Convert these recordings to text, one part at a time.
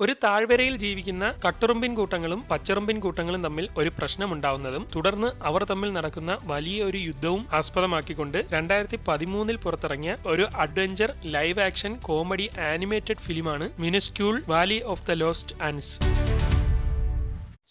ഒരു താഴ്വരയിൽ ജീവിക്കുന്ന കട്ടുറുമ്പിൻ കൂട്ടങ്ങളും പച്ചറുമ്പിൻ കൂട്ടങ്ങളും തമ്മിൽ ഒരു പ്രശ്നമുണ്ടാവുന്നതും തുടർന്ന് അവർ തമ്മിൽ നടക്കുന്ന വലിയ ഒരു യുദ്ധവും ആസ്പദമാക്കിക്കൊണ്ട് രണ്ടായിരത്തി പതിമൂന്നിൽ പുറത്തിറങ്ങിയ ഒരു adventure live action comedy animated ഫിലിമാണ് minuscule valley of the lost ants.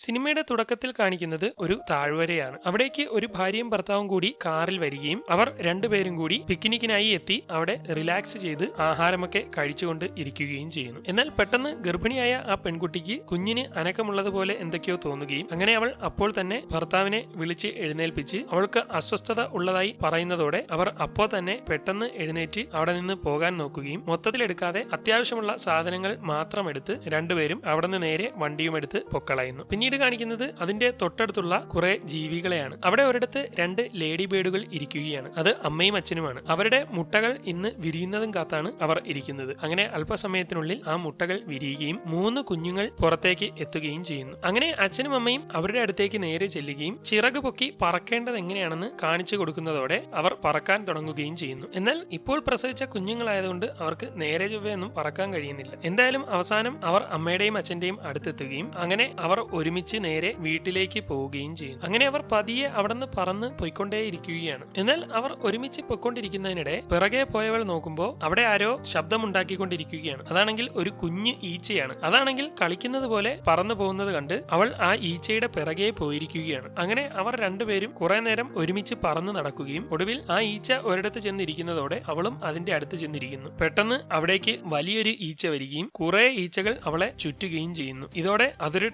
സിനിമയുടെ തുടക്കത്തിൽ കാണിക്കുന്നത് ഒരു താഴ്വരയാണ്. അവിടേക്ക് ഒരു ഭാര്യയും ഭർത്താവും കൂടി കാറിൽ വരികയും അവർ രണ്ടുപേരും കൂടി പിക്നിക്കിനായി എത്തി അവിടെ റിലാക്സ് ചെയ്ത് ആഹാരമൊക്കെ കഴിച്ചുകൊണ്ട് ഇരിക്കുകയും ചെയ്യുന്നു. എന്നാൽ പെട്ടെന്ന് ഗർഭിണിയായ ആ പെൺകുട്ടിക്ക് കുഞ്ഞിന് അനക്കമുള്ളതുപോലെ എന്തൊക്കെയോ തോന്നുകയും അങ്ങനെ അവൾ അപ്പോൾ തന്നെ ഭർത്താവിനെ വിളിച്ച് എഴുന്നേൽപ്പിച്ച് അവൾക്ക് അസ്വസ്ഥത ഉള്ളതായി പറയുന്നതോടെ അവർ അപ്പോൾ തന്നെ പെട്ടെന്ന് എഴുന്നേറ്റ് അവിടെ നിന്ന് പോകാൻ നോക്കുകയും മൊത്തത്തിലെടുക്കാതെ അത്യാവശ്യമുള്ള സാധനങ്ങൾ മാത്രം എടുത്ത് രണ്ടുപേരും അവിടെ നിന്ന് നേരെ വണ്ടിയുമെടുത്ത് പൊക്കളയുന്നു. പിന്നീട് കാണിക്കുന്നത് അതിന്റെ തൊട്ടടുത്തുള്ള കുറെ ജീവികളെയാണ്. അവിടെ ഒരിടത്ത് രണ്ട് ലേഡി ബേഡുകൾ ഇരിക്കുകയാണ്. അത് അമ്മയും അച്ഛനുമാണ്. അവരുടെ മുട്ടകൾ ഇന്ന് വിരിയുന്നതും കാത്താണ് അവർ ഇരിക്കുന്നത്. അങ്ങനെ അല്പസമയത്തിനുള്ളിൽ ആ മുട്ടകൾ വിരിയുകയും മൂന്ന് കുഞ്ഞുങ്ങൾ പുറത്തേക്ക് എത്തുകയും ചെയ്യുന്നു. അങ്ങനെ അച്ഛനും അമ്മയും അവരുടെ അടുത്തേക്ക് നേരെ ചെല്ലുകയും ചിറക് പൊക്കി പറക്കേണ്ടത് എങ്ങനെയാണെന്ന് കാണിച്ചു കൊടുക്കുന്നതോടെ അവർ പറക്കാൻ തുടങ്ങുകയും ചെയ്യുന്നു. എന്നാൽ ഇപ്പോൾ പ്രസവിച്ച കുഞ്ഞുങ്ങളായതുകൊണ്ട് അവർക്ക് നേരെ ചൊവ്വയൊന്നും പറക്കാൻ കഴിയുന്നില്ല. എന്തായാലും അവസാനം അവർ അമ്മയുടെയും അച്ഛന്റെയും അടുത്തെത്തുകയും അങ്ങനെ അവർ ഒരുമിച്ച് നേരെ വീട്ടിലേക്ക് പോവുകയും ചെയ്യുന്നു അങ്ങനെ അവർ പതിയെ അവിടെ നിന്ന് പറന്ന് പോയിക്കൊണ്ടേയിരിക്കുകയാണ്. എന്നാൽ അവർ ഒരുമിച്ച് പൊയ്ക്കൊണ്ടിരിക്കുന്നതിനിടെ പിറകെ പോയവൾ നോക്കുമ്പോൾ അവിടെ ആരോ ശബ്ദമുണ്ടാക്കിക്കൊണ്ടിരിക്കുകയാണ്. അതാണെങ്കിൽ ഒരു കുഞ്ഞ് ഈച്ചയാണ്. അതാണെങ്കിൽ കളിക്കുന്നത് പോലെ പറന്നു പോകുന്നത് കണ്ട് അവൾ ആ ഈച്ചയുടെ പിറകെ പോയിരിക്കുകയാണ്. അങ്ങനെ അവർ രണ്ടുപേരും കുറെ നേരം ഒരുമിച്ച് പറന്ന് നടക്കുകയും ഒടുവിൽ ആ ഈച്ച ഒരിടത്ത് ചെന്നിരിക്കുന്നതോടെ അവളും അതിന്റെ അടുത്ത് ചെന്നിരിക്കുന്നു. പെട്ടെന്ന് അവിടേക്ക് വലിയൊരു ഈച്ച വരികയും കുറെ ഈച്ചകൾ അവളെ ചുറ്റുകയും ചെയ്യുന്നു. ഇതോടെ അതൊരു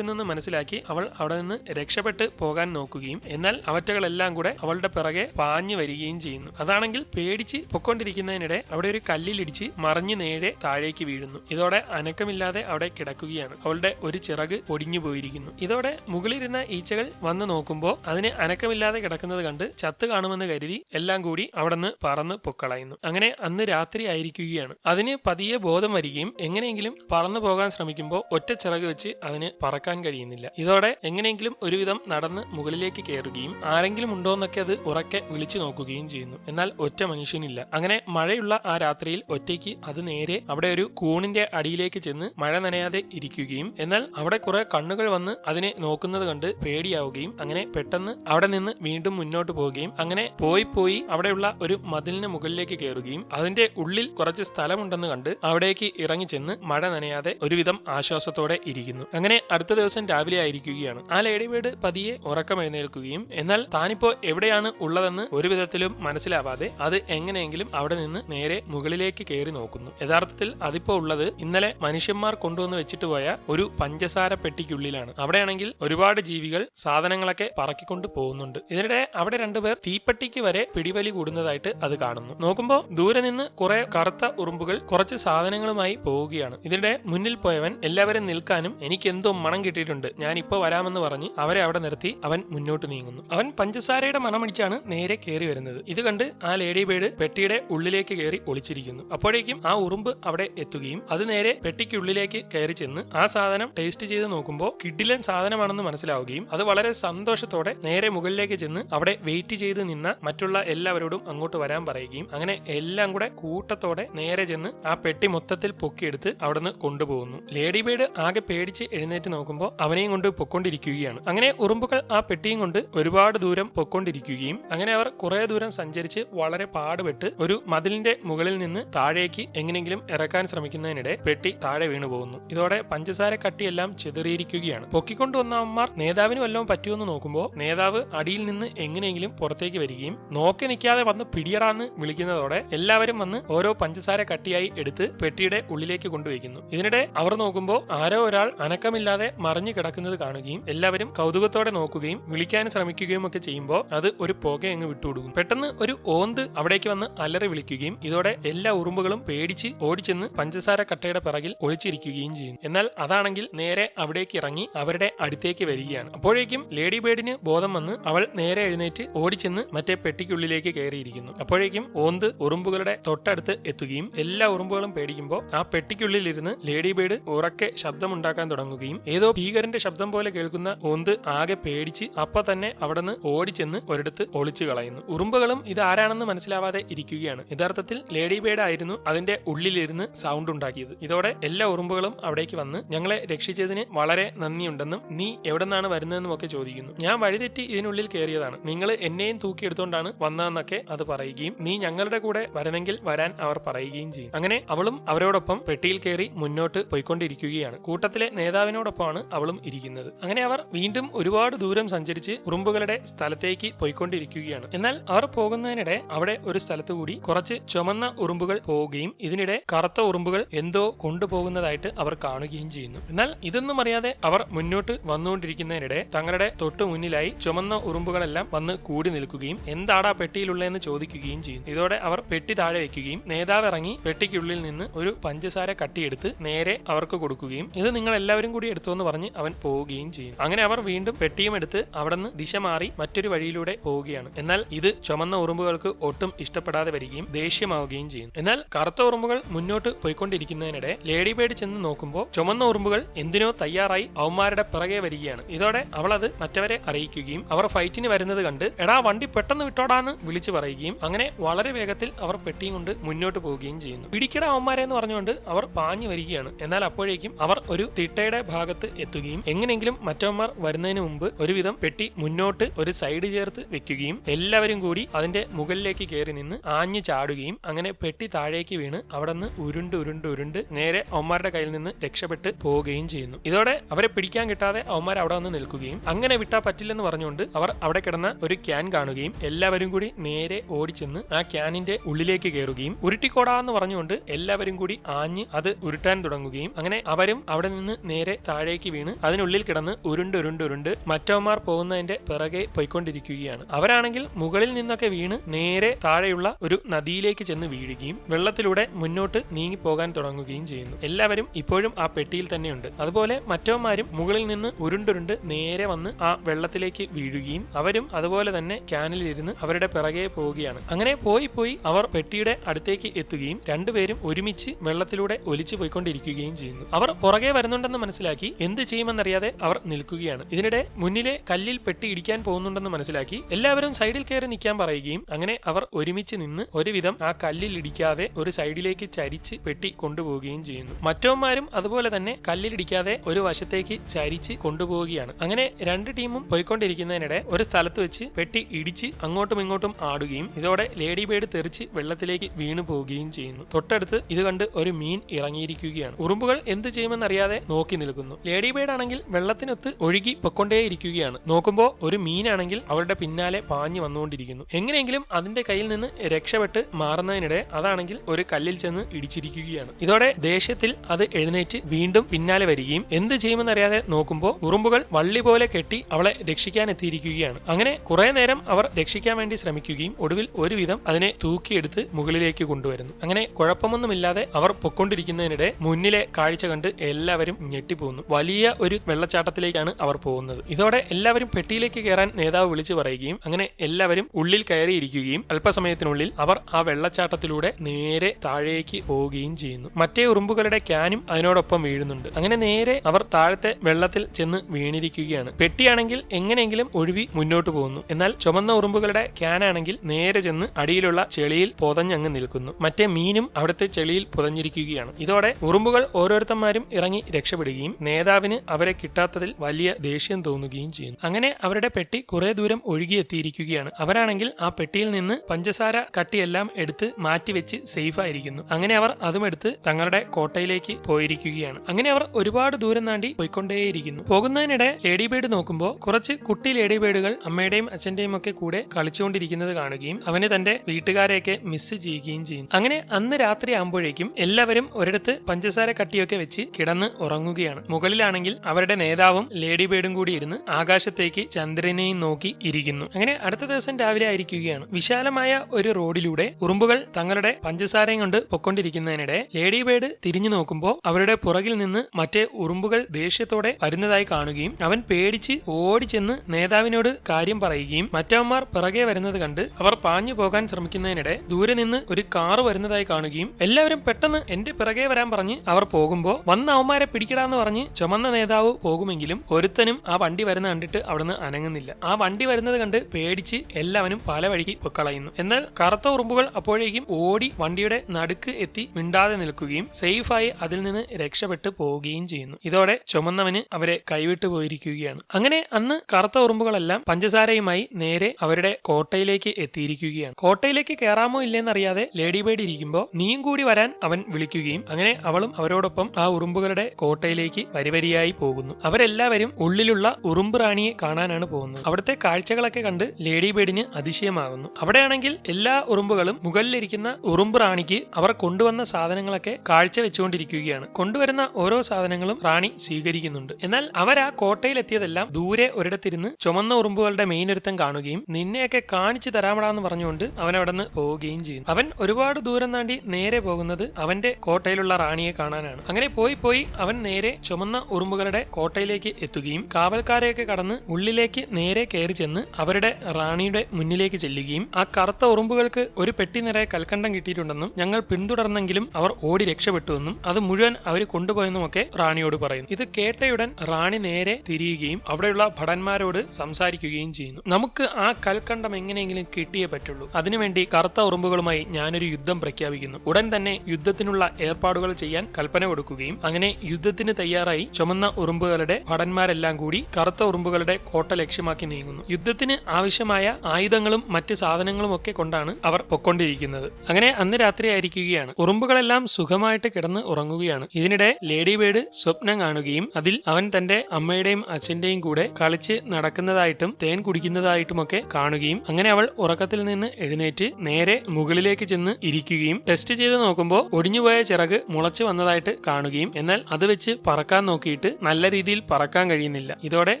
ട്രാപ്പായിരുന്നെന്ന് മനസ്സിലാക്കി അവൾ അവിടെ നിന്ന് രക്ഷപ്പെട്ട് പോകാൻ നോക്കുകയും എന്നാൽ അവറ്റകളെല്ലാം കൂടെ അവളുടെ പിറകെ പാഞ്ഞു വരികയും ചെയ്യുന്നു. അതാണെങ്കിൽ പേടിച്ച് പൊക്കൊണ്ടിരിക്കുന്നതിനിടെ അവിടെ ഒരു കല്ലിലിടിച്ച് മറിഞ്ഞു നേരെ താഴേക്ക് വീഴുന്നു. ഇതോടെ അനക്കമില്ലാതെ അവിടെ കിടക്കുകയാണ്. അവളുടെ ഒരു ചിറക് ഒടിഞ്ഞു പോയിരിക്കുന്നു. ഇതോടെ മുകളിലിരുന്ന ഈച്ചകൾ വന്നു നോക്കുമ്പോൾ അതിന് അനക്കമില്ലാതെ കിടക്കുന്നത് കണ്ട് ചത്ത് കാണുമെന്ന് കരുതി എല്ലാം കൂടി അവിടെ നിന്ന് പറന്ന് പൊക്കളയുന്നു. അങ്ങനെ അന്ന് രാത്രി ആയിരിക്കുകയാണ്. അതിന് പതിയെ ബോധം വരികയും എങ്ങനെയെങ്കിലും പറന്നു പോകാൻ ശ്രമിക്കുമ്പോൾ ഒറ്റ ചിറക് വെച്ച് അതിന് പറക്കാൻ കഴിയുന്നില്ല. ഇതോടെ എങ്ങനെയെങ്കിലും ഒരുവിധം നടന്ന് മുകളിലേക്ക് കയറുകയും ആരെങ്കിലും ഉണ്ടോ എന്നൊക്കെ അത് ഉറക്കെ വിളിച്ചു നോക്കുകയും ചെയ്യുന്നു. എന്നാൽ ഒറ്റ മനുഷ്യനില്ല. അങ്ങനെ മഴയുള്ള ആ രാത്രിയിൽ ഒറ്റയ്ക്ക് അത് നേരെ അവിടെ ഒരു കൂണിന്റെ അടിയിലേക്ക് ചെന്ന് മഴ നനയാതെ ഇരിക്കുകയും എന്നാൽ അവിടെ കുറെ കണ്ണുകൾ വന്ന് അതിനെ നോക്കുന്നത് കണ്ട് പേടിയാവുകയും അങ്ങനെ പെട്ടെന്ന് അവിടെ നിന്ന് വീണ്ടും മുന്നോട്ട് പോവുകയും അങ്ങനെ പോയി പോയി അവിടെയുള്ള ഒരു മതിലിന് മുകളിലേക്ക് കയറുകയും അതിന്റെ ഉള്ളിൽ കുറച്ച് സ്ഥലമുണ്ടെന്ന് കണ്ട് അവിടേക്ക് ഇറങ്ങി ചെന്ന് മഴ നനയാതെ ഒരുവിധം ആശ്വാസത്തോടെ ഇരിക്കുന്നു. അങ്ങനെ അടുത്ത ദിവസം രാവിലെ ആയിരിക്കുകയാണ്. ആ ലേഡി ബേർഡ് പതിയെ ഉറക്കം എഴുന്നേൽക്കുകയും എന്നാൽ താനിപ്പോ എവിടെയാണ് ഉള്ളതെന്ന് ഒരു വിധത്തിലും മനസ്സിലാവാതെ അത് എങ്ങനെയെങ്കിലും അവിടെ നിന്ന് നേരെ മുകളിലേക്ക് കയറി നോക്കുന്നു. യഥാർത്ഥത്തിൽ അതിപ്പോ ഉള്ളത് ഇന്നലെ മനുഷ്യന്മാർ കൊണ്ടുവന്ന് വെച്ചിട്ട് പോയ ഒരു പഞ്ചസാര പെട്ടിക്കുള്ളിലാണ്. അവിടെയാണെങ്കിൽ ഒരുപാട് ജീവികൾ സാധനങ്ങളൊക്കെ പറക്കിക്കൊണ്ട് പോകുന്നുണ്ട്. ഇതിനിടെ അവിടെ രണ്ടുപേർ തീപ്പെട്ടിക്ക് വരെ പിടിവലി കൂടുന്നതായിട്ട് അത് കാണുന്നു. നോക്കുമ്പോൾ ദൂരെ നിന്ന് കുറെ കറുത്ത ഉറുമ്പുകൾ കുറച്ച് സാധനങ്ങളുമായി പോവുകയാണ്. ഇതിനിടെ മുന്നിൽ പോയവൻ എല്ലാവരും നിൽക്കാനും എനിക്ക് എന്തോ മണം കിട്ടിയിട്ടുണ്ട് ഞാൻ ഇപ്പൊ വരാമെന്ന് പറഞ്ഞ് അവരെ അവിടെ നിർത്തി അവൻ മുന്നോട്ട് നീങ്ങുന്നു. അവൻ പഞ്ചസാരയുടെ മണമടിച്ചാണ് നേരെ കയറി വരുന്നത്. ഇത് കണ്ട് ആ ലേഡി ബേഡ് പെട്ടിയുടെ ഉള്ളിലേക്ക് കയറി ഒളിച്ചിരിക്കുന്നു. അപ്പോഴേക്കും ആ ഉറുമ്പ് അവിടെ എത്തുകയും അത് നേരെ പെട്ടിക്കുള്ളിലേക്ക് കയറി ചെന്ന് ആ സാധനം ടേസ്റ്റ് ചെയ്ത് നോക്കുമ്പോൾ കിഡിലൻ സാധനമാണെന്ന് മനസ്സിലാവുകയും അത് വളരെ സന്തോഷത്തോടെ നേരെ മുകളിലേക്ക് ചെന്ന് അവിടെ വെയിറ്റ് ചെയ്ത് നിന്ന മറ്റുള്ള എല്ലാവരോടും അങ്ങോട്ട് വരാൻ പറയുകയും അങ്ങനെ എല്ലാം കൂടെ കൂട്ടത്തോടെ നേരെ ചെന്ന് ആ പെട്ടി മൊത്തത്തിൽ പൊക്കിയെടുത്ത് അവിടുന്ന് കൊണ്ടുപോകുന്നു. ലേഡി ബേഡ് ആകെ പേടിച്ച് എഴുന്നേറ്റ് നോക്കുമ്പോൾ അവനെയും കൊണ്ട് പൊക്കൊണ്ടിരിക്കുകയാണ്. അങ്ങനെ ഉറുമ്പുകൾ ആ പെട്ടിയും കൊണ്ട് ഒരുപാട് ദൂരം പൊക്കൊണ്ടിരിക്കുകയും അങ്ങനെ അവർ കുറെ ദൂരം സഞ്ചരിച്ച് വളരെ പാടുപെട്ട് ഒരു മതിലിന്റെ മുകളിൽ നിന്ന് താഴേക്ക് എങ്ങനെയെങ്കിലും ഇറക്കാൻ ശ്രമിക്കുന്നതിനിടെ പെട്ടി താഴെ വീണു പോകുന്നു. ഇതോടെ പഞ്ചസാര കട്ടിയെല്ലാം ചെതറിയിരിക്കുകയാണ്. പൊക്കിക്കൊണ്ടുവന്ന അമ്മമാർ നേതാവിന് വല്ലതും പറ്റുമെന്ന് നോക്കുമ്പോൾ നേതാവ് അടിയിൽ നിന്ന് എങ്ങനെയെങ്കിലും പുറത്തേക്ക് വരികയും നോക്കി നിൽക്കാതെ വന്ന് പിടിയടാന്ന് വിളിക്കുന്നതോടെ എല്ലാവരും വന്ന് ഓരോ പഞ്ചസാര കട്ടിയായി എടുത്ത് പെട്ടിയുടെ ഉള്ളിലേക്ക് കൊണ്ടുവയ്ക്കുന്നു. ഇതിനിടെ അവർ നോക്കുമ്പോൾ ആരോ ഒരാൾ അനക്കമില്ലാതെ മറിഞ്ഞു കിടക്കുന്നത് കാണുകയും എല്ലാവരും കൗതുകത്തോടെ നോക്കുകയും വിളിക്കാൻ ശ്രമിക്കുകയും ഒക്കെ ചെയ്യുമ്പോൾ അത് ഒരു പുക അങ്ങ് വിട്ടുകൊടുക്കും. പെട്ടെന്ന് ഒരു ഓന്ത് അവിടേക്ക് വന്ന് അലറി വിളിക്കുകയും ഇതോടെ എല്ലാ ഉറുമ്പുകളും പേടിച്ച് ഓടിച്ചെന്ന് പഞ്ചസാര കട്ടയുടെ പിറകിൽ ഒളിച്ചിരിക്കുകയും ചെയ്യും എന്നാൽ അതാണെങ്കിൽ നേരെ അവിടേക്ക് ഇറങ്ങി അവരുടെ അടുത്തേക്ക് വരികയാണ്. അപ്പോഴേക്കും ലേഡി ബേഡിന് ബോധം വന്ന് അവൾ നേരെ എഴുന്നേറ്റ് ഓടിച്ചെന്ന് മറ്റേ പെട്ടിക്കുള്ളിലേക്ക് കയറിയിരിക്കുന്നു. അപ്പോഴേക്കും ഓന്ത് ഉറുമ്പുകളുടെ തൊട്ടടുത്ത് എത്തുകയും എല്ലാ ഉറുമ്പുകളും പേടിക്കുമ്പോൾ ആ പെട്ടിക്കുള്ളിലിരുന്ന് ലേഡി ബേഡ് ഉറക്കെ ശബ്ദമുണ്ടാക്കാൻ തുടങ്ങുകയും ഏതോ ഭീകരൻ ബുള്ളറ്റിന്റെ ശബ്ദം പോലെ കേൾക്കുന്ന ഓന്ത് ആകെ പേടിച്ച് അപ്പ തന്നെ അവിടെ നിന്ന് ഓടിച്ചെന്ന് ഒരിടത്ത് ഒളിച്ചു കളയുന്നു. ഉറുമ്പുകളും ഇത് ആരാണെന്ന് മനസ്സിലാവാതെ ഇരിക്കുകയാണ്. യഥാർത്ഥത്തിൽ ലേഡി ബേഡ് ആയിരുന്നു അതിന്റെ ഉള്ളിലിരുന്ന് സൗണ്ട് ഉണ്ടാക്കിയത്. ഇതോടെ എല്ലാ ഉറുമ്പുകളും അവിടേക്ക് വന്ന് ഞങ്ങളെ രക്ഷിച്ചതിന് വളരെ നന്ദിയുണ്ടെന്നും നീ എവിടെ നിന്നാണ് വരുന്നതെന്നും ഒക്കെ ചോദിക്കുന്നു. ഞാൻ വഴിതെറ്റി ഇതിനുള്ളിൽ കയറിയതാണ് നിങ്ങൾ എന്നെയും തൂക്കിയെടുത്തോണ്ടാണ് വന്നതെന്നൊക്കെ അത് പറയുകയും നീ ഞങ്ങളുടെ കൂടെ വരണമെങ്കിൽ വരാൻ അവർ പറയുകയും ചെയ്യും. അങ്ങനെ അവളും അവരോടൊപ്പം പെട്ടിയിൽ കയറി മുന്നോട്ട് പോയിക്കൊണ്ടിരിക്കുകയാണ്. കൂട്ടത്തിലെ നേതാവിനോടൊപ്പമാണ് അവളും ഇരിക്കുന്നത്. അങ്ങനെ അവർ വീണ്ടും ഒരുപാട് ദൂരം സഞ്ചരിച്ച് ഉറുമ്പുകളുടെ സ്ഥലത്തേക്ക് പോയിക്കൊണ്ടിരിക്കുകയാണ്. എന്നാൽ അവർ പോകുന്നതിനിടെ അവിടെ ഒരു സ്ഥലത്ത് കൂടി കുറച്ച് ചുമന്ന ഉറുമ്പുകൾ പോവുകയും ഇതിനിടെ കറുത്ത ഉറുമ്പുകൾ എന്തോ കൊണ്ടുപോകുന്നതായിട്ട് അവർ കാണുകയും ചെയ്യുന്നു. എന്നാൽ ഇതൊന്നും അറിയാതെ അവർ മുന്നോട്ട് വന്നുകൊണ്ടിരിക്കുന്നതിനിടെ തങ്ങളുടെ തൊട്ടു മുന്നിലായി ചുമന്ന ഉറുമ്പുകളെല്ലാം വന്ന് കൂടി നിൽക്കുകയും എന്താടാ പെട്ടിയിലുള്ളതെന്ന് ചോദിക്കുകയും ചെയ്യുന്നു. ഇതോടെ അവർ പെട്ടി താഴെ വെക്കുകയും നേതാവ് ഇറങ്ങി പെട്ടിക്കുള്ളിൽ നിന്ന് ഒരു പഞ്ചസാര കട്ടിയെടുത്ത് നേരെ അവർക്ക് കൊടുക്കുകയും ഇത് നിങ്ങൾ എല്ലാവരും കൂടി എടുത്തു എന്ന് അവൻ പോവുകയും ചെയ്യും. അങ്ങനെ അവർ വീണ്ടും പെട്ടിയും എടുത്ത് അവിടെ നിന്ന് ദിശ മാറി മറ്റൊരു വഴിയിലൂടെ പോവുകയാണ്. എന്നാൽ ഇത് ചുമന്ന ഉറുമ്പുകൾക്ക് ഒട്ടും ഇഷ്ടപ്പെടാതെ വരികയും ദേഷ്യമാവുകയും ചെയ്യും. എന്നാൽ കറുത്ത ഉറുമ്പുകൾ മുന്നോട്ട് പോയിക്കൊണ്ടിരിക്കുന്നതിനിടെ ലേഡി ബേഡ് ചെന്ന് നോക്കുമ്പോൾ ചുമന്ന ഉറുമ്പുകൾ എന്തിനോ തയ്യാറായി അവന്മാരുടെ പിറകെ വരികയാണ്. ഇതോടെ അവൾ അത് മറ്റവരെ അറിയിക്കുകയും അവർ ഫൈറ്റിന് വരുന്നത് കണ്ട് എടാ വണ്ടി പെട്ടെന്ന് വിട്ടോടാന്ന് വിളിച്ചു പറയുകയും അങ്ങനെ വളരെ വേഗത്തിൽ അവർ പെട്ടിയും കൊണ്ട് മുന്നോട്ട് പോവുകയും ചെയ്യുന്നു. പിടിക്കട അവന്മാരെ എന്ന് പറഞ്ഞുകൊണ്ട് അവർ പാഞ്ഞു വരികയാണ്. എന്നാൽ അപ്പോഴേക്കും അവർ ഒരു തിട്ടയുടെ ഭാഗത്ത് എത്തുകയും എങ്ങനെയെങ്കിലും മറ്റവന്മാർ വരുന്നതിന് മുമ്പ് ഒരുവിധം പെട്ടി മുന്നോട്ട് ഒരു സൈഡ് ചേർത്ത് വെക്കുകയും എല്ലാവരും കൂടി അതിന്റെ മുകളിലേക്ക് കയറി നിന്ന് ആഞ്ഞു ചാടുകയും അങ്ങനെ പെട്ടി താഴേക്ക് വീണ് അവിടെ നിന്ന് ഉരുണ്ട് ഉരുണ്ട് ഉരുണ്ട് നേരെ അവന്മാരുടെ കയ്യിൽ നിന്ന് രക്ഷപ്പെട്ട് പോവുകയും ചെയ്യുന്നു. ഇതോടെ അവരെ പിടിക്കാൻ കിട്ടാതെ അവന്മാർ അവിടെ വന്ന് നിൽക്കുകയും അങ്ങനെ വിട്ടാ പറ്റില്ലെന്ന് പറഞ്ഞുകൊണ്ട് അവർ അവിടെ കിടന്ന ഒരു ക്യാൻ കാണുകയും എല്ലാവരും കൂടി നേരെ ഓടിച്ചെന്ന് ആ ക്യാനിന്റെ ഉള്ളിലേക്ക് കയറുകയും ഉരുട്ടിക്കോടാ എന്ന് പറഞ്ഞുകൊണ്ട് എല്ലാവരും കൂടി ആഞ്ഞ് അത് ഉരുട്ടാൻ തുടങ്ങുകയും അങ്ങനെ അവരും അവിടെ നിന്ന് നേരെ താഴേക്ക് വീണ് അതിനുള്ളിൽ കിടന്ന് ഉരുണ്ട് ഉരുണ്ട് ഉരുണ്ട് മറ്റവന്മാർ പോകുന്നതിന്റെ പിറകെ പോയിക്കൊണ്ടിരിക്കുകയാണ്. അവരാണെങ്കിൽ മുകളിൽ നിന്നൊക്കെ വീണ് നേരെ താഴെയുള്ള ഒരു നദിയിലേക്ക് ചെന്ന് വീഴുകയും വെള്ളത്തിലൂടെ മുന്നോട്ട് നീങ്ങി പോകാൻ തുടങ്ങുകയും ചെയ്യുന്നു. എല്ലാവരും ഇപ്പോഴും ആ പെട്ടിയിൽ തന്നെയുണ്ട്. അതുപോലെ മറ്റവന്മാരും മുകളിൽ നിന്ന് ഉരുണ്ടുരുണ്ട് നേരെ വന്ന് ആ വെള്ളത്തിലേക്ക് വീഴുകയും അവരും അതുപോലെ തന്നെ ക്യാനിലിരുന്ന് അവരുടെ പിറകെ പോവുകയാണ്. അങ്ങനെ പോയി പോയി അവർ പെട്ടിയുടെ അടുത്തേക്ക് എത്തുകയും രണ്ടുപേരും ഒരുമിച്ച് വെള്ളത്തിലൂടെ ഒലിച്ചു പോയിക്കൊണ്ടിരിക്കുകയും ചെയ്യുന്നു. അവർ പുറകെ വരുന്നുണ്ടെന്ന് മനസ്സിലാക്കി എന്ത് ചെയ്യുമെന്നറിയാതെ അവർ നിൽക്കുകയാണ്. ഇതിനിടെ മുന്നിലെ കല്ലിൽ പെട്ടി ഇടിക്കാൻ പോകുന്നുണ്ടെന്ന് മനസ്സിലാക്കി എല്ലാവരും സൈഡിൽ കയറി നിൽക്കാൻ പറയുകയും അങ്ങനെ അവർ ഒരുമിച്ച് നിന്ന് ഒരുവിധം ആ കല്ലിൽ ഇടിക്കാതെ ഒരു സൈഡിലേക്ക് ചരിച്ച് പെട്ടി കൊണ്ടുപോവുകയും ചെയ്യുന്നു. മറ്റവന്മാരും അതുപോലെ തന്നെ കല്ലിൽ ഇടിക്കാതെ ഒരു വശത്തേക്ക് ചരിച്ച് കൊണ്ടുപോവുകയാണ്. അങ്ങനെ രണ്ട് ടീമും പോയിക്കൊണ്ടിരിക്കുന്നതിനിടെ ഒരു സ്ഥലത്ത് വെച്ച് പെട്ടി ഇടിച്ച് അങ്ങോട്ടും ഇങ്ങോട്ടും ആടുകയും ഇതോടെ ലേഡി ബേഡ് തെറിച്ച് വെള്ളത്തിലേക്ക് വീണു പോവുകയും ചെയ്യുന്നു. തൊട്ടടുത്ത് ഇത് കണ്ട് ഒരു മീൻ ഇറങ്ങിയിരിക്കുകയാണ്. ഉറുമ്പുകൾ എന്ത് ചെയ്യുമെന്നറിയാതെ നോക്കി നിൽക്കുന്നു. ലേഡി ബേഡ് ആണെങ്കിൽ വെള്ളത്തിനൊത്ത് ഒഴുകി പൊക്കൊണ്ടേയിരിക്കുകയാണ് നോക്കുമ്പോൾ ഒരു മീനാണെങ്കിൽ അവരുടെ പിന്നാലെ പാഞ്ഞു വന്നുകൊണ്ടിരിക്കുന്നു. എങ്ങനെയെങ്കിലും അതിന്റെ കയ്യിൽ നിന്ന് രക്ഷപ്പെട്ട് മാറുന്നതിനിടെ അതാണെങ്കിൽ ഒരു കല്ലിൽ ചെന്ന് ഇടിച്ചിരിക്കുകയാണ്. ഇതോടെ ദേഷ്യത്തിൽ അത് എഴുന്നേറ്റ് വീണ്ടും പിന്നാലെ വരികയും എന്ത് ചെയ്യുമെന്നറിയാതെ നോക്കുമ്പോൾ ഉറുമ്പുകൾ വള്ളി പോലെ കെട്ടി അവളെ രക്ഷിക്കാൻ എത്തിയിരിക്കുകയാണ് അങ്ങനെ കുറെ നേരം അവർ രക്ഷിക്കാൻ വേണ്ടി ശ്രമിക്കുകയും ഒടുവിൽ ഒരുവിധം അതിനെ തൂക്കിയെടുത്ത് മുകളിലേക്ക് കൊണ്ടുവരുന്നു. അങ്ങനെ കുഴപ്പമൊന്നുമില്ലാതെ അവർ പൊക്കൊണ്ടിരിക്കുന്നതിനിടെ മുന്നിലെ കാഴ്ച കണ്ട് എല്ലാവരും ഞെട്ടിപ്പോകുന്നു വലിയ ഒരു വെള്ളച്ചാട്ടത്തിലേക്കാണ് അവർ പോകുന്നത്. ഇതോടെ എല്ലാവരും പെട്ടിയിലേക്ക് കയറാൻ നേതാവ് വിളിച്ചു പറയുകയും അങ്ങനെ എല്ലാവരും ഉള്ളിൽ കയറിയിരിക്കുകയും അല്പസമയത്തിനുള്ളിൽ അവർ ആ വെള്ളച്ചാട്ടത്തിലൂടെ നേരെ താഴേക്ക് പോവുകയും ചെയ്യുന്നു. മറ്റേ ഉറുമ്പുകളുടെ ക്യാനും അതിനോടൊപ്പം വീഴുന്നുണ്ട്. അങ്ങനെ നേരെ അവർ താഴത്തെ വെള്ളത്തിൽ ചെന്ന് വീണിരിക്കുകയാണ്. പെട്ടിയാണെങ്കിൽ എങ്ങനെയെങ്കിലും ഒഴുകി മുന്നോട്ട് പോകുന്നു. എന്നാൽ ചുമന്ന ഉറുമ്പുകളുടെ ക്യാനാണെങ്കിൽ നേരെ ചെന്ന് അടിയിലുള്ള ചെളിയിൽ പൊതഞ്ഞങ്ങ് നിൽക്കുന്നു. മറ്റേ മീനും അവിടുത്തെ ചെളിയിൽ പുതഞ്ഞിരിക്കുകയാണ്. ഇതോടെ ഉറുമ്പുകൾ ഓരോരുത്തന്മാരും ഇറങ്ങി രക്ഷപ്പെടുകയും നേതാവിന് അവരെ കിട്ടാത്തതിൽ വലിയ ദേഷ്യം തോന്നുകയും ചെയ്യുന്നു. അങ്ങനെ അവരുടെ പെട്ടി കുറെ ദൂരം ഒഴുകിയെത്തിയിരിക്കുകയാണ്. അവരാണെങ്കിൽ ആ പെട്ടിയിൽ നിന്ന് പഞ്ചസാര കട്ടിയെല്ലാം എടുത്ത് മാറ്റിവെച്ച് സേഫ് ആയിരിക്കുന്നു അങ്ങനെ അവർ അതുമെടുത്ത് തങ്ങളുടെ കോട്ടയിലേക്ക് പോയിരിക്കുകയാണ്. അങ്ങനെ അവർ ഒരുപാട് ദൂരം താണ്ടി പോയിക്കൊണ്ടേയിരിക്കുന്നു. പോകുന്നതിനിടെ ലേഡി ബേഡ് നോക്കുമ്പോൾ കുറച്ച് കുട്ടി ലേഡി ബേഡുകൾ അമ്മയുടെയും അച്ഛന്റെയും ഒക്കെ കൂടെ കളിച്ചുകൊണ്ടിരിക്കുന്നത് കാണുകയും അവന് തന്റെ വീട്ടുകാരെയൊക്കെ മിസ് ചെയ്യുകയും ചെയ്യുന്നു. അങ്ങനെ അന്ന് രാത്രി ആകുമ്പോഴേക്കും എല്ലാവരും ഒരിടത്ത് പഞ്ചസാര കട്ടിയൊക്കെ വെച്ച് കിടന്ന് ഉറങ്ങുകയാണ്. മുകളിലാണെങ്കിൽ അവരുടെ നേതാവും ലേഡി ബേഡും കൂടി ഇരുന്ന് ആകാശത്തേക്ക് ചന്ദ്രനെയും നോക്കി ഇരിക്കുന്നു. അങ്ങനെ അടുത്ത ദിവസം രാവിലെ ആയിരിക്കുകയാണ്. വിശാലമായ ഒരു റോഡിലൂടെ ഉറുമ്പുകൾ തങ്ങളുടെ പഞ്ചസാരയും കൊണ്ട് പൊക്കൊണ്ടിരിക്കുന്നതിനിടെ ലേഡി ബേഡ് തിരിഞ്ഞു നോക്കുമ്പോൾ അവരുടെ പുറകിൽ നിന്ന് മറ്റേ ഉറുമ്പുകൾ ദേഷ്യത്തോടെ വരുന്നതായി കാണുകയും അവൻ പേടിച്ച് ഓടിച്ചെന്ന് നേതാവിനോട് കാര്യം പറയുകയും മറ്റവന്മാർ പിറകെ വരുന്നത് കണ്ട് അവർ പാഞ്ഞു പോകാൻ ശ്രമിക്കുന്നതിനിടെ ദൂരെ നിന്ന് ഒരു കാറ് വരുന്നതായി കാണുകയും എല്ലാവരും പെട്ടെന്ന് എന്റെ പിറകെ വരാൻ പറഞ്ഞ് അവർ പോകുമ്പോൾ വന്ന അവന്മാരെ പിടിക്കടാന്ന് പറഞ്ഞ് ചുമന്ന നേതാവ് പോകുമെങ്കിലും ഒരുത്തനും ആ വണ്ടി വരുന്ന കണ്ടിട്ട് അവിടുന്ന് അനങ്ങുന്നില്ല. ആ വണ്ടി വരുന്നത് കണ്ട് പേടിച്ച് എല്ലാവരും പല വഴിക്ക് പൊക്കളയുന്നു. എന്നാൽ കറുത്ത ഉറുമ്പുകൾ അപ്പോഴേക്കും ഓടി വണ്ടിയുടെ നടുക്ക് എത്തി മിണ്ടാതെ നിൽക്കുകയും സേഫായി അതിൽ നിന്ന് രക്ഷപ്പെട്ടു പോവുകയും ചെയ്യുന്നു. ഇതോടെ ചുമന്നവന് അവരെ കൈവിട്ടു പോയിരിക്കുകയാണ്. അങ്ങനെ അന്ന് കറുത്ത ഉറുമ്പുകളെല്ലാം പഞ്ചസാരയുമായി നേരെ അവരുടെ കോട്ടയിലേക്ക് എത്തിയിരിക്കുകയാണ്. കോട്ടയിലേക്ക് കയറാമോ ഇല്ലെന്നറിയാതെ ലേഡി ബേഡ് ഇരിക്കുമ്പോൾ നീയും കൂടി വരാൻ അവൻ വിളിക്കുകയും അങ്ങനെ അവളും അവരോടൊപ്പം ആ ഉറുമ്പുകളുടെ കോട്ടയിലേക്ക് വരിവരിയായി പോകുന്നു. അവരെല്ലാവരും ഉള്ളിലുള്ള ഉറുമ്പ് റാണിയെ കാണാനാണ് പോകുന്നത്. അവിടുത്തെ കാഴ്ചകളൊക്കെ കണ്ട് ലേഡി ബേഡിന് അതിശയമാകുന്നു. അവിടെയാണെങ്കിൽ എല്ലാ ഉറുമ്പുകളും മുകളിലിരിക്കുന്ന ഉറുമ്പ് റാണിക്ക് അവർ കൊണ്ടുവന്ന സാധനങ്ങളൊക്കെ കാഴ്ച വെച്ചുകൊണ്ടിരിക്കുകയാണ്. കൊണ്ടുവരുന്ന ഓരോ സാധനങ്ങളും റാണി സ്വീകരിക്കുന്നുണ്ട്. എന്നാൽ അവർ ആ കോട്ടയിലെത്തിയതെല്ലാം ദൂരെ ഒരിടത്തിരുന്ന് ചുമന്ന ഉറുമ്പുകളുടെ മെയിനൊരുത്തം കാണുകയും നിന്നെയൊക്കെ കാണിച്ചു തരാമടാന്ന് പറഞ്ഞുകൊണ്ട് അവൻ അവിടെ നിന്ന് പോവുകയും ചെയ്യുന്നു. അവൻ ഒരുപാട് ദൂരം താണ്ടി നേരെ പോകുന്നത് അവന്റെ കോട്ടയിലുള്ള റാണിയെ കാണാനാണ്. അങ്ങനെ പോയി പോയി അവൻ നേരെ ചുമന്ന ഉറുമ്പുകളുടെ കോട്ടയിലേക്ക് എത്തുകയും കാവൽക്കാരെയൊക്കെ കടന്ന് ഉള്ളിലേക്ക് നേരെ കയറി ചെന്ന് അവരുടെ റാണിയുടെ മുന്നിലേക്ക് ചെല്ലുകയും ആ കറുത്ത ഉറുമ്പുകൾക്ക് ഒരു പെട്ടി നിറയെ കൽക്കണ്ടം കിട്ടിയിട്ടുണ്ടെന്നും ഞങ്ങൾ പിന്തുടർന്നെങ്കിലും അവർ ഓടി രക്ഷപ്പെട്ടുവെന്നും അത് മുഴുവൻ അവർ കൊണ്ടുപോയെന്നുമൊക്കെ റാണിയോട് പറയുന്നു. ഇത് കേട്ടയുടൻ റാണി നേരെ തിരിയുകയും അവിടെയുള്ള ഭടന്മാരോട് സംസാരിക്കുകയും ചെയ്യുന്നു. നമുക്ക് ആ കൽക്കണ്ടം എങ്ങനെയെങ്കിലും കിട്ടിയേ പറ്റുള്ളൂ. അതിനുവേണ്ടി കറുത്ത ഉറുമ്പുകളുമായി ഞാനൊരു യുദ്ധം പ്രഖ്യാപിക്കുന്നു. ഉടൻ തന്നെ യുദ്ധത്തിനുള്ള ഏർപ്പാടുകൾ ചെയ്യാൻ കൽപ്പന കൊടുക്കുകയും അങ്ങനെ യുദ്ധത്തിന് തയ്യാറായി ചുമന്ന ഉറുമ്പുകളുടെ ഭടന്മാരെല്ലാം കൂടി കറുത്ത ഉറുമ്പുകളുടെ കോട്ട ലക്ഷ്യമാക്കി നീങ്ങുന്നു. യുദ്ധത്തിന് ആവശ്യമായ ആയുധങ്ങളും മറ്റ് സാധനങ്ങളും ഒക്കെ കൊണ്ടാണ് അവർ പൊക്കൊണ്ടിരിക്കുന്നത് അങ്ങനെ അന്ന് രാത്രി ആയിരിക്കുകയാണ്. ഉറുമ്പുകളെല്ലാം സുഖമായിട്ട് കിടന്ന് ഉറങ്ങുകയാണ്. ഇതിനിടെ ലേഡി ബേഡ് സ്വപ്നം കാണുകയും അതിൽ അവൻ തന്റെ അമ്മയുടെയും അച്ഛന്റെയും കൂടെ കളിച്ച് നടക്കുന്നതായിട്ടും തേൻ കുടിക്കുന്നതായിട്ടുമൊക്കെ കാണുകയും അങ്ങനെ അവൾ ഉറക്കത്തിൽ നിന്ന് എഴുന്നേറ്റ് നേരെ മുകളിലേക്ക് ചെന്ന് ഇരിക്കുകയും ടെസ്റ്റ് ചെയ്ത് നോക്കുമ്പോൾ ഒടിഞ്ഞുപോയ ചിറക് മുളച്ചു വന്നതായിട്ട് കാണുകയും എന്നാൽ അത് വെച്ച് പറക്കാൻ നോക്കിയിട്ട് നല്ല രീതിയിൽ പറക്കാൻ കഴിയുന്നില്ല. ഇതോടെ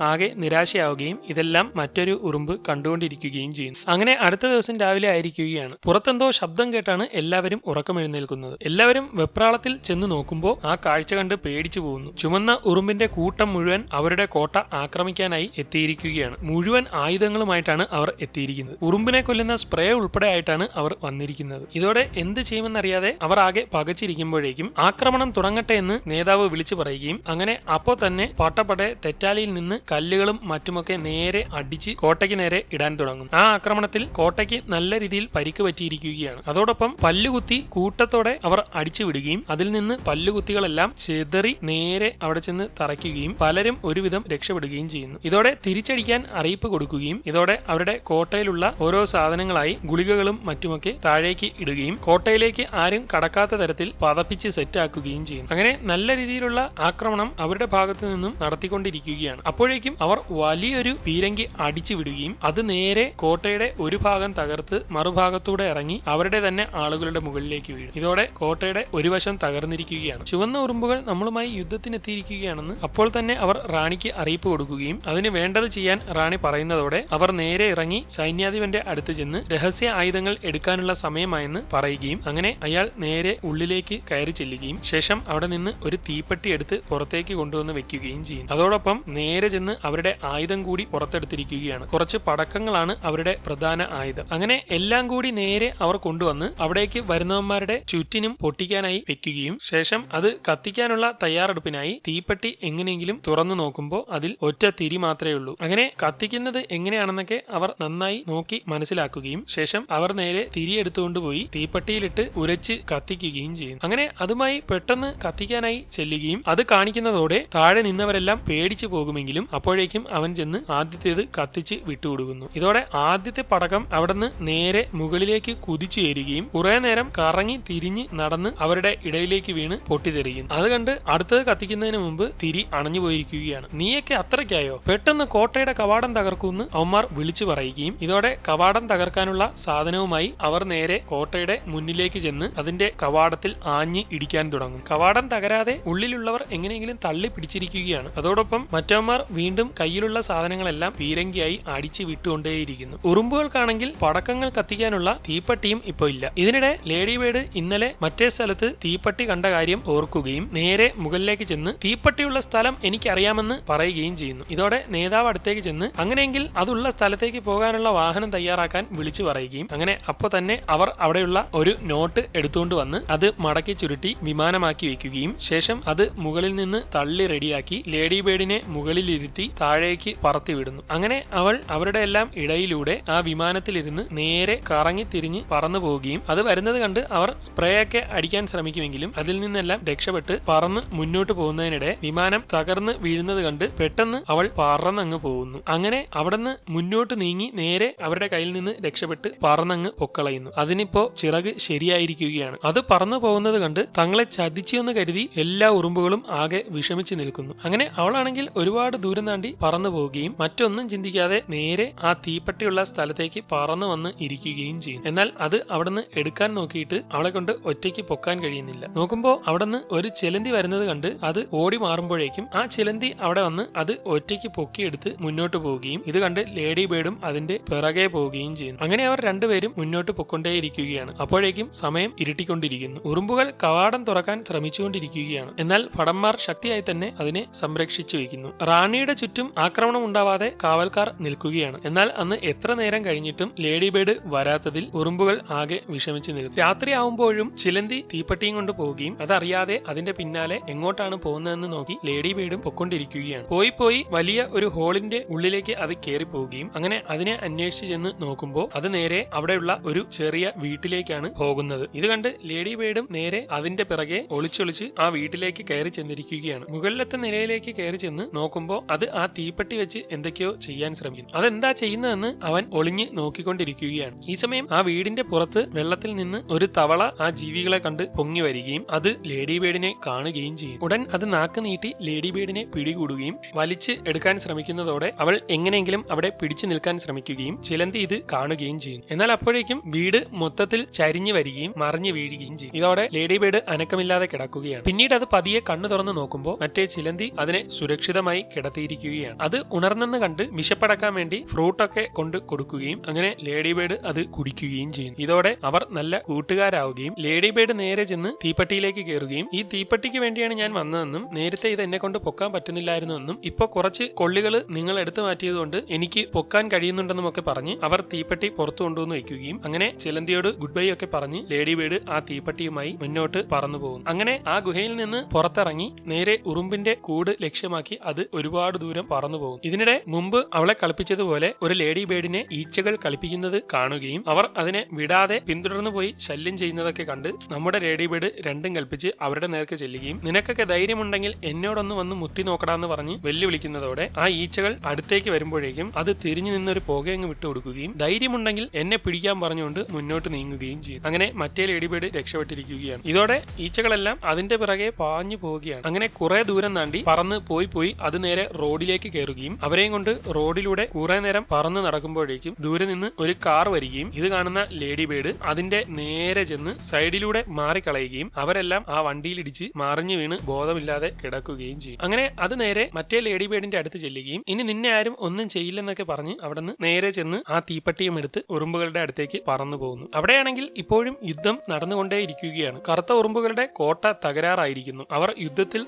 ആകെ നിരാശയാവുകയും ഇതെല്ലാം മറ്റൊരു ഉറുമ്പ് കണ്ടുകൊണ്ടിരിക്കുകയും ചെയ്യുന്നു. അങ്ങനെ അടുത്ത ദിവസം രാവിലെ ആയിരിക്കുകയാണ്. പുറത്തെന്തോ ശബ്ദം കേട്ടാണ് എല്ലാവരും ഉറക്കമെഴുന്നേൽക്കുന്നത്. എല്ലാവരും വെപ്രാളത്തിൽ ചെന്ന് നോക്കുമ്പോൾ ആ കാഴ്ച കണ്ട് പേടിച്ചു പോകുന്നു. ചുമന്ന ഉറുമ്പിന്റെ കൂട്ടം മുഴുവൻ അവരുടെ കോട്ട ആക്രമിക്കാനായി എത്തിയിരിക്കുകയാണ്. മുഴുവൻ ആയുധങ്ങളുമായിട്ടാണ് അവർ എത്തിയിരിക്കുന്നത്. ഉറുമ്പിനെ കൊല്ലുന്ന സ്പ്രേ ഉൾപ്പെടെ ആയിട്ടാണ് അവർ വന്നിരിക്കുന്നത്. ഇതോടെ എന്ത് ചെയ്യുമെന്നറിയാതെ അവർ ആകെ പകച്ചിരിക്കുമ്പോഴേക്കും ആക്രമണം തുടങ്ങട്ടെ എന്ന് നേതാവ് വിളിച്ചു പറയുകയും അങ്ങനെ അപ്പോ തന്നെ പട്ടപ്പടെ തെറ്റാലിയിൽ നിന്ന് കല്ലുകളും മറ്റുമൊക്കെ നേരെ അടിച്ച് കോട്ടയ്ക്ക് നേരെ ഇടാൻ തുടങ്ങും. ആ ആക്രമണത്തിൽ കോട്ടയ്ക്ക് നല്ല രീതിയിൽ പരിക്ക് പറ്റിയിരിക്കുകയാണ്. അതോടൊപ്പം പല്ലുകുത്തി കൂട്ടത്തോടെ അവർ അടിച്ചു വിടുകയും അതിൽ നിന്ന് പല്ലുകുത്തികളെല്ലാം ചെതറി നേരെ അവിടെ ചെന്ന് തറയ്ക്കുകയും പലരും ഒരുവിധം രക്ഷപ്പെടുകയും ചെയ്യുന്നു. ഇതോടെ തിരിച്ചടിക്കാൻ അറിയിപ്പ് കൊടുക്കുകയും ഇതോടെ അവരുടെ കോട്ടയിലുള്ള ഓരോ സാധനങ്ങളായി ഗുളികകളും മറ്റുമൊക്കെ താഴേക്ക് ഇടുകയും കോട്ടയിലേക്ക് ആരും കടക്കാത്ത തരത്തിൽ പതപ്പിച്ച് സെറ്റാക്കുകയും ചെയ്യും അങ്ങനെ നല്ല രീതിയിലുള്ള ആക്രമണം അവരുടെ ഭാഗത്തു നിന്നും നടത്തിക്കൊണ്ടിരിക്കുകയാണ്. അപ്പോഴേക്കും അവർ വലിയൊരു പീരങ്കി അടിച്ചു വിടുകയും അത് നേരെ കോട്ടയുടെ ഒരു ഭാഗം തകർത്ത് മറുഭാഗത്തൂടെ ഇറങ്ങി അവരുടെ തന്നെ ആളുകളുടെ മുകളിലേക്ക് വീഴും. ഇതോടെ കോട്ടയുടെ ഒരു വശം തകർന്നിരിക്കുകയാണ്. ചുവന്ന ഉറുമ്പുകൾ നമ്മളുമായി യുദ്ധത്തിനെത്തിയിരിക്കുകയാണെന്ന് അപ്പോൾ തന്നെ അവർ റാണിക്ക് അറിയിപ്പ് കൊടുക്കുകയും അതിന് വേണ്ടത് ചെയ്യാൻ റാണി പറയുന്നതോടെ അവർ നേരെ ഇറങ്ങി സൈന്യാധിപന്റെ അടുത്ത് ചെന്ന് രഹസ്യ ആയുധങ്ങൾ എടുക്കാനുള്ള സമയമായെന്ന് പറയുകയും അങ്ങനെ അയാൾ നേരെ ഉള്ളിലേക്ക് കയറി ചെല്ലുകയും ശേഷം അവിടെ നിന്ന് ഒരു തീപ്പെട്ടി എടുത്ത് പുറത്തേക്ക് കൊണ്ടുവന്ന് വെക്കുകയും ചെയ്യും അതോടൊപ്പം നേരെ ചെന്ന് അവരുടെ ആയുധം കൂടി പുറത്തെടുത്തിരിക്കുകയാണ്. കുറച്ച് പടക്കങ്ങളാണ് അവരുടെ പ്രധാന ആയുധം. അങ്ങനെ എല്ലാം കൂടി നേരെ അവർ കൊണ്ടുവന്ന് അവിടേക്ക് വരുന്നവന്മാരുടെ ചുറ്റിനും പൊട്ടിക്കാനായി വെക്കുകയും ശേഷം അത് കത്തിക്കാനുള്ള തയ്യാറെടുപ്പിനായി തീപ്പെട്ടി എങ്ങനെയെങ്കിലും തുറന്നു നോക്കുമ്പോൾ അതിൽ ഒറ്റ തിരി മാത്രമേ ഉള്ളൂ. അങ്ങനെ കത്തിക്കുന്നത് എങ്ങനെയാണെന്നൊക്കെ അവർ നന്നായി നോക്കി മനസ്സിലാക്കുകയും ശേഷം അവർ നേരെ തിരി എടുത്തുകൊണ്ടുപോയി തീപ്പെട്ടിയിലിട്ട് ഉരച്ച് കത്തിക്കുകയും ചെയ്യും അങ്ങനെ അതുമായി പെട്ടെന്ന് കത്തിക്കാനായി ചെല്ലുകയും അത് കാണിക്കുന്നതോടെ താഴെ നിന്നവരെല്ലാം പേടിച്ചു പോകുമെങ്കിലും അപ്പോഴേക്കും അവൻ ചെന്ന് ആദ്യത്തേത് കത്തിച്ച് വിട്ടുകൊടുക്കുന്നു. ഇതോടെ ആദ്യത്തെ പടക്കം അവിടുന്ന് നേരെ മുകളിലേക്ക് കുതിച്ചു ചേരുകയും കുറെ നേരം കറങ്ങി തിരിഞ്ഞ് നടന്ന് അവരുടെ ഇടയിലേക്ക് വീണ് പൊട്ടിത്തെറിയും. അത് കണ്ട് അടുത്തത് കത്തിക്കുന്നതിന് മുമ്പ് തിരി അണഞ്ഞു പോയിരിക്കുകയാണ്. നീയൊക്കെ അത്രയ്ക്കായോ? പെട്ടെന്ന് കോട്ടയുടെ കവാടം തകർക്കുമെന്ന് അവന്മാർ വിളിച്ചു പറയുകയും ഇതോടെ കവാടം തകർക്കാനുള്ള സാധനവുമായി അവർ നേരെ കോട്ടയുടെ മുന്നിലേക്ക് ചെന്ന് അതിന്റെ കവാടത്തിൽ ആഞ്ഞ് ഇടിക്കാൻ തുടങ്ങും. കവാടം തകരാതെ ഉള്ളിലുള്ളവർ എങ്ങനെയെങ്കിലും തള്ളി പിടിച്ചിരിക്കുകയാണ്. അതോടൊപ്പം മറ്റവന്മാർ വീണ്ടും കയ്യിലുള്ള സാധനങ്ങളെല്ലാം പീരങ്കിയായി അടിച്ചു വിട്ടുകൊണ്ടേയിരിക്കുന്നു. ഉറുമ്പുകൾക്കാണെങ്കിൽ പടക്കങ്ങൾ കത്തിക്കാനുള്ള തീപ്പട്ടിയും ഇപ്പോൾ ഇല്ല. ഇതിനിടെ ലേഡി ബേഡ് ഇന്നലെ മറ്റേ സ്ഥലത്ത് തീപ്പട്ടി കണ്ട കാര്യം ഓർക്കുകയും നേരെ മുകളിലേക്ക് ചെന്ന് തീപ്പട്ടിയുള്ള സ്ഥലം എനിക്കറിയാമെന്ന് പറയുകയും ചെയ്യുന്നു. ഇതോടെ നേതാവ് അടുത്തേക്ക് ചെന്ന് അങ്ങനെയെങ്കിൽ അതുള്ള സ്ഥലത്തേക്ക് പോകാനുള്ള വാഹനം തയ്യാറാക്കാൻ വിളിച്ചു പറയുകയും അങ്ങനെ അപ്പോൾ തന്നെ അവർ അവിടെയുള്ള ഒരു നോട്ട് എടുത്തുകൊണ്ട് വന്ന് അത് മടക്കി ചുരുട്ടി വിമാനമാക്കി വെക്കുകയും ശേഷം അത് മുകളിൽ നിന്ന് തള്ളി റെഡിയാക്കി ലേഡി ബേഡിനെ മുകളിലിരുത്തി താഴേക്ക് പറത്തിവിടുന്നു. അങ്ങനെ അവൾ അവരുടെ എല്ലാം ഇടയിലൂടെ ആ വിമാനത്തിലിരുന്ന് നേരെ കറങ്ങി തിരിഞ്ഞ് പറന്നു പോവുകയും അത് വരുന്നത് കണ്ട് അവർ സ്പ്രേ ഒക്കെ അടിക്കാൻ ശ്രമിക്കുമെങ്കിലും അതിൽ നിന്നെല്ലാം രക്ഷപ്പെട്ട് പറന്ന് മുന്നോട്ട് പോകുന്നതിനിടെ വിമാനം തകർന്ന് വീഴുന്നത് കണ്ട് പെട്ടെന്ന് അവൾ പറന്നങ്ങ് പോകുന്നു അങ്ങനെ അവിടുന്ന് മുന്നോട്ട് നീങ്ങി നേരെ അവരുടെ കയ്യിൽ നിന്ന് രക്ഷപ്പെട്ട് പറന്നങ്ങ് പൊക്കളയുന്നു. അതിനിപ്പോ ചിറക് ശരിയായിരിക്കുകയാണ്. അത് പറന്നു പോകുന്നത് കണ്ട് തങ്ങളെ ചതിച്ചു എന്ന് കരുതി എല്ലാ ഉറുമ്പുകളും ആകെ വിഷമിച്ച് നിൽക്കുന്നു. അങ്ങനെ അവളാണെങ്കിൽ ഒരുപാട് ദൂരം താണ്ടി പറന്നു പോവുകയും മറ്റൊന്നും ചിന്തിക്കാതെ നേരെ ആ തീപ്പട്ടിയുള്ള സ്ഥലത്തേക്ക് പറന്നു വന്ന് ഇരിക്കുകയും ചെയ്യും. എന്നാൽ അത് അവിടുന്ന് എടുക്കാൻ നോക്കിയിട്ട് അവളെ കൊണ്ട് ഒറ്റയ്ക്ക് പൊക്കാൻ കഴിയുന്നില്ല. നോക്കുമ്പോൾ അവിടുന്ന് ഒരു ചിലന്തി വരുന്നത് കണ്ട് അത് ഓടി മാറുമ്പോഴേക്കും ആ ചിലന്തി അവിടെ വന്ന് അത് ഒറ്റയ്ക്ക് പൊക്കിയെടുത്ത് മുന്നോട്ട് പോവുകയും ഇത് കണ്ട് ലേഡി ബേർഡും അതിന്റെ പിറകെ പോവുകയും ചെയ്യുന്നു. അങ്ങനെ അവർ രണ്ടുപേരും മുന്നോട്ട് പൊക്കൊണ്ടേയിരിക്കുകയാണ് അപ്പോഴേക്കും സമയം ഇരുട്ടിക്കൊണ്ടിരിക്കുന്നു. ഉറുമ്പുകൾ കവാടം തുറക്കാൻ ശ്രമിച്ചുകൊണ്ടിരിക്കുകയാണ്. എന്നാൽ ഭടന്മാർ ശക്തിയായി തന്നെ അതിനെ സംരക്ഷിച്ചു വയ്ക്കുന്നു റാണിയുടെ ചുറ്റും ആക്രമണം ഉണ്ടാവാതെ കാവൽക്കാർ നിൽക്കുകയാണ്. എന്നാൽ അന്ന് എത്ര നേരം കഴിഞ്ഞിട്ടും ലേഡി ബേഡ് വരാത്തതിൽ ഉറുമ്പുകൾ ആകെ വിഷമിച്ചു നിൽക്കും രാത്രിയാവുമ്പോഴും ചിലന്തി തീപ്പട്ടിയും കൊണ്ട് പോവുകയും അതറിയാതെ അതിന്റെ പിന്നാലെ എങ്ങോട്ടാണ് പോകുന്നതെന്ന് നോക്കി ലേഡി ബേഡും പൊക്കൊണ്ടിരിക്കുകയാണ് പോയി പോയി വലിയ ഒരു ഹോളിന്റെ ഉള്ളിലേക്ക് അത് കയറി പോവുകയും അങ്ങനെ അതിനെ അന്വേഷിച്ച് ചെന്ന് നോക്കുമ്പോൾ അത് നേരെ അവിടെയുള്ള ഒരു ചെറിയ വീട്ടിലേക്കാണ് പോകുന്നത്. ഇത് കണ്ട് ലേഡി ബേഡും നേരെ അതിന്റെ പിറകെ ഒളിച്ചൊളിച്ച് ആ വീട്ടിലേക്ക് കയറി ചെന്നിരിക്കുകയാണ്. മുകളിലത്തെ നിലയിലേക്ക് കയറി ചെന്ന് നോക്കുമ്പോൾ അത് ആ തീപ്പെട്ടി വെച്ച് എന്തൊക്കെയോ ചെയ്യാൻ ശ്രമിക്കുന്നു. അതെന്താ ചെയ്യുന്നതെന്ന് അവൻ ഒളിഞ്ഞ് നോക്കിക്കൊണ്ടിരിക്കുകയാണ്. ഈ സമയം ആ വീടിന്റെ പുറത്ത് വെള്ളത്തിൽ നിന്ന് ഒരു തവള ആ ജീവികളെ കണ്ട് പൊങ്ങി വരികയും അത് ലേഡി ബേഡിനെ കാണുകയും ചെയ്യും. ഉടൻ അത് നാക്ക് നീട്ടി ലേഡി ബേഡിനെ പിടികൂടുകയും വലിച്ച് എടുക്കാൻ ശ്രമിക്കുന്നതോടെ അവൾ എങ്ങനെയെങ്കിലും അവിടെ പിടിച്ചു നിൽക്കാൻ ശ്രമിക്കുകയും ചിലന്തി ഇത് കാണുകയും ചെയ്യും. എന്നാൽ അപ്പോഴേക്കും വീട് മൊത്തത്തിൽ ചരിഞ്ഞു വരികയും മറിഞ്ഞു വീഴുകയും ചെയ്യും. ഇതോടെ ലേഡി ബേഡ് അനക്കമില്ലാതെ കിടക്കുകയാണ്. പിന്നീട് അത് പതിയെ കണ്ണു തുറന്ന് നോക്കുമ്പോൾ മറ്റേ ചിലന്തി അതിനെ സുരക്ഷിതമായി കിടത്തിയിരിക്കുകയാണ്. അത് ഉണർന്നെന്ന് കണ്ട് വിശപ്പടക്കാൻ വേണ്ടി ഫ്രൂട്ടൊക്കെ കൊണ്ട് കൊടുക്കുകയും അങ്ങനെ ലേഡി ബേഡ് അത് കുടിക്കുകയും ചെയ്യുന്നു. ഇതോടെ അവർ നല്ല കൂട്ടുകാരാവുകയും ലേഡി ബേഡ് നേരെ ചെന്ന് തീപ്പട്ടിയിലേക്ക് കയറുകയും ഈ തീപ്പട്ടിക്ക് വേണ്ടിയാണ് ഞാൻ വന്നതെന്നും നേരത്തെ ഇത് എന്നെ കൊണ്ട് പൊക്കാൻ പറ്റുന്നില്ലായിരുന്നുവെന്നും ഇപ്പോൾ കുറച്ച് കൊള്ളികൾ നിങ്ങൾ എടുത്തു മാറ്റിയതുകൊണ്ട് എനിക്ക് പൊക്കാൻ കഴിയുന്നുണ്ടെന്നും ഒക്കെ പറഞ്ഞ് അവർ തീപ്പട്ടി പുറത്തു കൊണ്ടുവന്ന് വയ്ക്കുകയും അങ്ങനെ ചിലന്തിയോട് ഗുഡ് ബൈ ഒക്കെ പറഞ്ഞ് ലേഡി ബേഡ് ആ തീപ്പട്ടിയുമായി മുന്നോട്ട് പറന്നു പോകുന്നു. അങ്ങനെ ആ ഗുഹയിൽ നിന്ന് പുറത്തിറങ്ങി നേരെ ഉറുമ്പിന്റെ കൂട് ലക്ഷ്യമാക്കി അത് ഒരുപാട് ദൂരം പറന്നു പോകും. ഇതിനിടെ മുമ്പ് അവളെ കളിപ്പിച്ചതുപോലെ ഒരു ലേഡി ബേഡിനെ ഈച്ചകൾ കളിപ്പിക്കുന്നത് കാണുകയും അവർ അതിനെ വിടാതെ പിന്തുടർന്നു പോയി ശല്യം ചെയ്യുന്നതൊക്കെ കണ്ട് നമ്മുടെ ലേഡി ബേഡ് രണ്ടും കൽപ്പിച്ച് അവരുടെ നേർക്ക് ചെല്ലുകയും നിനക്കൊക്കെ ധൈര്യമുണ്ടെങ്കിൽ എന്നോടൊന്ന് വന്ന് മുത്തി നോക്കടാന്ന് പറഞ്ഞ് വെല്ലുവിളിക്കുന്നതോടെ ആ ഈച്ചകൾ അടുത്തേക്ക് വരുമ്പോഴേക്കും അത് തിരിഞ്ഞു നിന്നൊരു പുകയങ്ങ് വിട്ടുകൊടുക്കുകയും ധൈര്യമുണ്ടെങ്കിൽ എന്നെ പിടിക്കാൻ പറഞ്ഞുകൊണ്ട് മുന്നോട്ട് നീങ്ങുകയും ചെയ്യും അങ്ങനെ മറ്റേ ലേഡി ബേഡ് രക്ഷപ്പെട്ടിരിക്കുകയാണ്. ഇതോടെ ഈച്ചകളെല്ലാം അതിന്റെ പിറകെ പാഞ്ഞു പോവുകയാണ്. അങ്ങനെ കുറെ ദൂരം താണ്ടി പറന്ന് പോയി പോയി അത് നേരെ റോഡിലേക്ക് കയറുകയും അവരെയും കൊണ്ട് റോഡിലൂടെ കുറെ നേരം പറന്ന് നടക്കുമ്പോഴേക്കും ദൂരെ നിന്ന് ഒരു കാർ വരികയും ഇത് കാണുന്ന ലേഡി ബേഡ് അതിന്റെ നേരെ ചെന്ന് സൈഡിലൂടെ മാറിക്കളയുകയും അവരെല്ലാം ആ വണ്ടിയിലിടിച്ച് മറിഞ്ഞു വീണ് ബോധമില്ലാതെ കിടക്കുകയും ചെയ്യും. അങ്ങനെ അത് നേരെ മറ്റേ ലേഡി ബേഡിന്റെ അടുത്ത് ചെല്ലുകയും ഇനി നിന്നെ ആരും ഒന്നും ചെയ്യില്ലെന്നൊക്കെ പറഞ്ഞ് അവിടുന്ന് നേരെ ചെന്ന് ആ തീപ്പട്ടിയും എടുത്ത് ഉറുമ്പുകളുടെ അടുത്തേക്ക് പറന്നു പോകുന്നു. അവിടെയാണെങ്കിൽ ഇപ്പോഴും യുദ്ധം നടന്നുകൊണ്ടേയിരിക്കുകയാണ്. കറുത്ത ഉറുമ്പുകളുടെ കോട്ട തകരാറായിരിക്കുന്നു. അവർ യുദ്ധത്തിൽ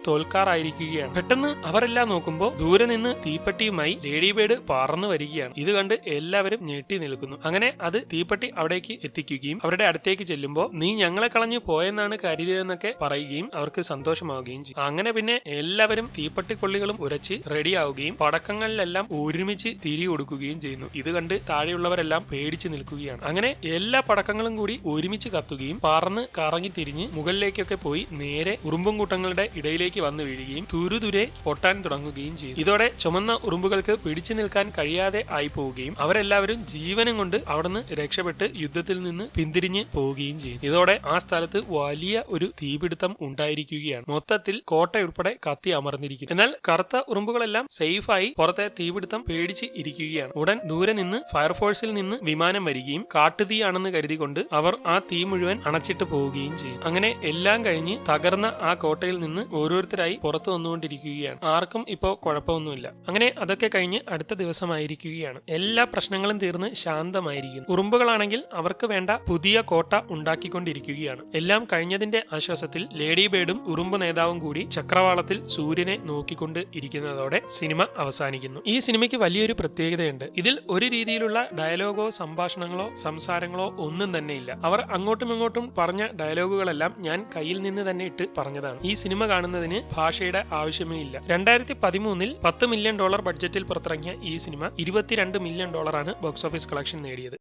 തോൽക്കാറായിരിക്കുകയാണ് പെട്ടെന്ന് അവരെല്ലാം നോക്കുമ്പോൾ ദൂരെ നിന്ന് തീപ്പട്ടിയുമായി ലേഡി ബേഡ് പറന്നു വരികയാണ്. ഇത് കണ്ട് എല്ലാവരും ഞെട്ടി നിൽക്കുന്നു. അങ്ങനെ അത് തീപ്പെട്ടി അവിടേക്ക് എത്തിക്കുകയും അവരുടെ അടുത്തേക്ക് ചെല്ലുമ്പോൾ നീ ഞങ്ങളെ കളഞ്ഞു പോയെന്നാണ് കരുതിയതെന്നൊക്കെ പറയുകയും അവർക്ക് സന്തോഷമാവുകയും ചെയ്യും. അങ്ങനെ പിന്നെ എല്ലാവരും തീപ്പട്ടിക്കൊള്ളികളും ഉരച്ച് റെഡിയാവുകയും പടക്കങ്ങളിലെല്ലാം ഒരുമിച്ച് തിരി കൊടുക്കുകയും ചെയ്യുന്നു. ഇത് കണ്ട് താഴെയുള്ളവരെല്ലാം പേടിച്ചു നിൽക്കുകയാണ്. അങ്ങനെ എല്ലാ പടക്കങ്ങളും കൂടി ഒരുമിച്ച് കത്തുകയും പറന്ന് കറങ്ങി തിരിഞ്ഞ് മുകളിലേക്കൊക്കെ പോയി നേരെ ഉറുമ്പും കൂട്ടങ്ങളുടെ ഇടയിലേക്ക് വന്നു വീഴുകയും തുരുതുരെ പൊട്ടാൻ തുടങ്ങുകയും ചെയ്യും ഇതോടെ ചുമന്ന ഉറുമ്പുകൾക്ക് പിടിച്ചു നിൽക്കാൻ കഴിയാതെ ആയി പോവുകയും അവരെല്ലാവരും ജീവനം കൊണ്ട് അവിടുന്ന് രക്ഷപ്പെട്ട് യുദ്ധത്തിൽ നിന്ന് പിന്തിരിഞ്ഞ് പോവുകയും ചെയ്യും ഇതോടെ ആ സ്ഥലത്ത് വലിയ ഒരു തീപിടുത്തം ഉണ്ടായിരിക്കുകയാണ്. മൊത്തത്തിൽ കോട്ടയുൾപ്പെടെ കത്തി അമർന്നിരിക്കുന്നു. എന്നാൽ കറുത്ത ഉറുമ്പുകളെല്ലാം സേഫായി പുറത്തെ തീപിടുത്തം പേടിച്ച് ഇരിക്കുകയാണ്. ഉടൻ ദൂരെ നിന്ന് ഫയർഫോഴ്സിൽ നിന്ന് വിമാനം വരികയും കാട്ടുതീയാണെന്ന് കരുതിക്കൊണ്ട് അവർ ആ തീ മുഴുവൻ അണച്ചിട്ട് പോവുകയും ചെയ്യും അങ്ങനെ എല്ലാം കഴിഞ്ഞ് തകർന്ന ആ കോട്ടയിൽ നിന്ന് ഓരോരുത്തരായി പുറത്തു വന്നുകൊണ്ടിരിക്കുകയാണ് ആർക്കും ഇപ്പോൾ കുഴപ്പമൊന്നുമില്ല. അങ്ങനെ അതൊക്കെ കഴിഞ്ഞ് അടുത്ത ദിവസമായിരിക്കുകയാണ്. എല്ലാ പ്രശ്നങ്ങളും തീർന്ന് ശാന്തമായിരിക്കുന്നു. ഉറുമ്പുകളാണെങ്കിൽ അവർക്ക് വേണ്ട പുതിയ കോട്ട ഉണ്ടാക്കിക്കൊണ്ടിരിക്കുകയാണ്. എല്ലാം കഴിഞ്ഞതിന്റെ ആശ്വാസത്തിൽ ലേഡി ബേഡും ഉറുമ്പ് നേതാവും കൂടി ചക്രവാളത്തിൽ സൂര്യനെ നോക്കിക്കൊണ്ട് ഇരിക്കുന്നതോടെ സിനിമ അവസാനിക്കുന്നു. ഈ സിനിമയ്ക്ക് വലിയൊരു പ്രത്യേകതയുണ്ട്. ഇതിൽ ഒരു രീതിയിലുള്ള ഡയലോഗോ സംഭാഷണങ്ങളോ സംസാരങ്ങളോ ഒന്നും തന്നെ ഇല്ല അവർ അങ്ങോട്ടും ഇങ്ങോട്ടും പറഞ്ഞ ഡയലോഗുകളെല്ലാം ഞാൻ കയ്യിൽ നിന്ന് തന്നെ ഇട്ട് പറഞ്ഞതാണ്. ഈ സിനിമ കാണുന്നതിന് ഭാഷയുടെ രൂപയുടെ ആവശ്യമേ ഇല്ല. രണ്ടായിരത്തി പതിമൂന്നിൽ പത്ത് മില്യൺ ഡോളർ ബഡ്ജറ്റിൽ പുറത്തിറങ്ങിയ ഈ സിനിമ ഇരുപത്തിരണ്ട് മില്യൺ ഡോളറാണ് ബോക്സ് ഓഫീസ് കളക്ഷൻ നേടിയത്.